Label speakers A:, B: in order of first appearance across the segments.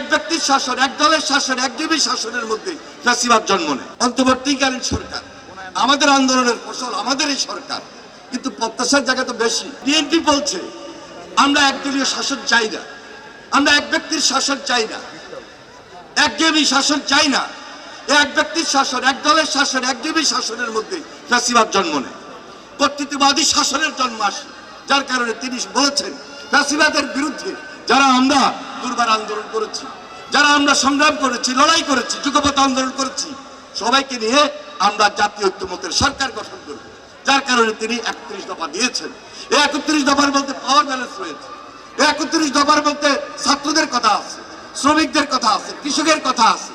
A: এক ব্যক্তির শাসন, এক দলের শাসন একজীবী শাসনের মধ্যে ফ্যাসিবাদ জন্ম নেয়। অন্তর্বর্তীকালীন সরকার। আমাদের আন্দোলনের ফসল আমাদের এই সরকার। কিন্তু প্রত্যাশার জায়গা তো বেশি। বিএনপি বলছে, আমরা একদলীয় শাসন চাই না। আমরা এক ব্যক্তির শাসন চাই না। একজীবী শাসন চাই না। এক ব্যক্তির শাসন, এক দলের শাসন একজীবী শাসনের মধ্যে ফ্যাসিবাদ জন্ম নেয়। কর্তৃত্ববাদী শাসনের জন্ম আসে। যার কারণে তিনি বলেছেন, ফ্যাসিবাদের বিরুদ্ধে যারা আমরা দুর্বার আন্দোলন করেছি, যারা আমরা সংগ্রাম করেছি, লড়াই করেছি যুগপথ আন্দোলন করেছি, সবাইকে নিয়ে আমরা জাতীয় ঐক্যমতের সরকার গঠন করব। যার কারণে তিনি একত্রিশ দফা দিয়েছেন। এই একত্রিশ দফার বলতে পাওয়ার ব্যালেন্স রয়েছে। এই একত্রিশ দফার বলতে ছাত্রদের কথা আছে, শ্রমিকদের কথা আছে, কৃষকের কথা আছে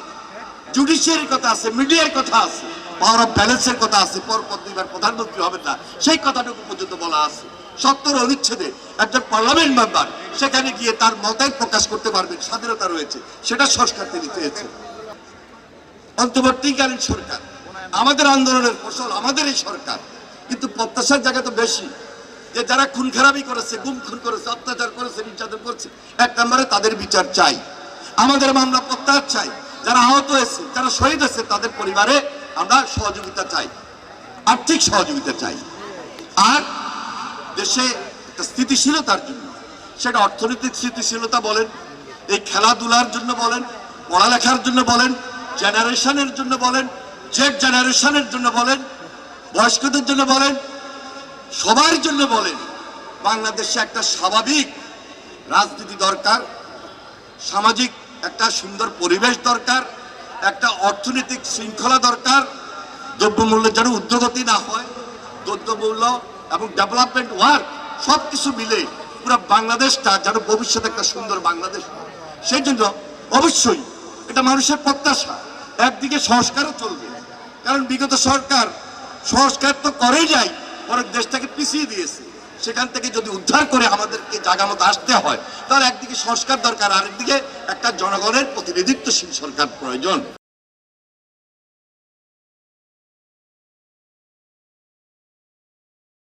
A: জুডিশিয়ারির কথা আছে মিডিয়ার কথা আছে। পাওয়ার অফ ব্যালেন্সের কথা আছে, পরপর দুইবার প্রধানমন্ত্রী হবেন না। সেই কথাটুকু পর্যন্ত বলা আছে। সত্তর অনুচ্ছেদে একজন পার্লামেন্ট মেম্বার সেখানে গিয়ে তার মতাই প্রকাশ করতে পারবেন, স্বাধীনতা রয়েছে, সেটা সংস্কার তিনি চেয়েছেন। অন্তর্বর্তীকালীন সরকার, আমাদের আন্দোলনের ফসল আমাদের এই সরকার, কিন্তু প্রত্যাশার জায়গা তো বেশি। যে যারা খুন খারাপি করেছে, গুম খুন করেছে, অত্যাচার করেছে, নির্যাতন করেছে, এক নম্বরে তাদের বিচার চাই। আমাদের মামলা প্রত্যাহার চাই। যারা আহত হয়েছে, যারা শহীদ হয়েছে, তাদের পরিবারে আমরা সহযোগিতা চাই, আর্থিক সহযোগিতা চাই। আর দেশে একটা স্থিতিশীলতার জন্য, সেটা অর্থনৈতিক স্থিতিশীলতা বলেন, এই খেলাধুলার জন্য বলেন, পড়ালেখার জন্য বলেন, জেনারেশনের জন্য বলেন জেড জেনারেশনের জন্য বলেন, বয়স্কদের জন্য বলেন, সবার জন্য বলেন, বাংলাদেশে একটা স্বাভাবিক রাজনীতি দরকার, সামাজিক একটা সুন্দর পরিবেশ দরকার একটা অর্থনৈতিক শৃঙ্খলা দরকার, দ্রব্যমূল্যের যেন উদ্যোগতি না হয়, দ্রব্যমূল্য এবং ডেভেলপমেন্ট ওয়ার্ক সব কিছু মিলে পুরো বাংলাদেশটা যেন ভবিষ্যতে একটা সুন্দর বাংলাদেশ। সেই জন্য অবশ্যই এটা মানুষের প্রত্যাশা, একদিকে সংস্কারও চলবে। কারণ বিগত সরকার সংস্কার তো করেই যায় বরং দেশটাকে পিছিয়ে দিয়েছে। সেখান থেকে যদি উদ্ধার করে আমাদেরকে জায়গা মতো আসতে হয়, তাহলে একদিকে সংস্কার দরকার, আরেকদিকে একটা জনগণের প্রতিনিধিত্বশীল সরকার প্রয়োজন।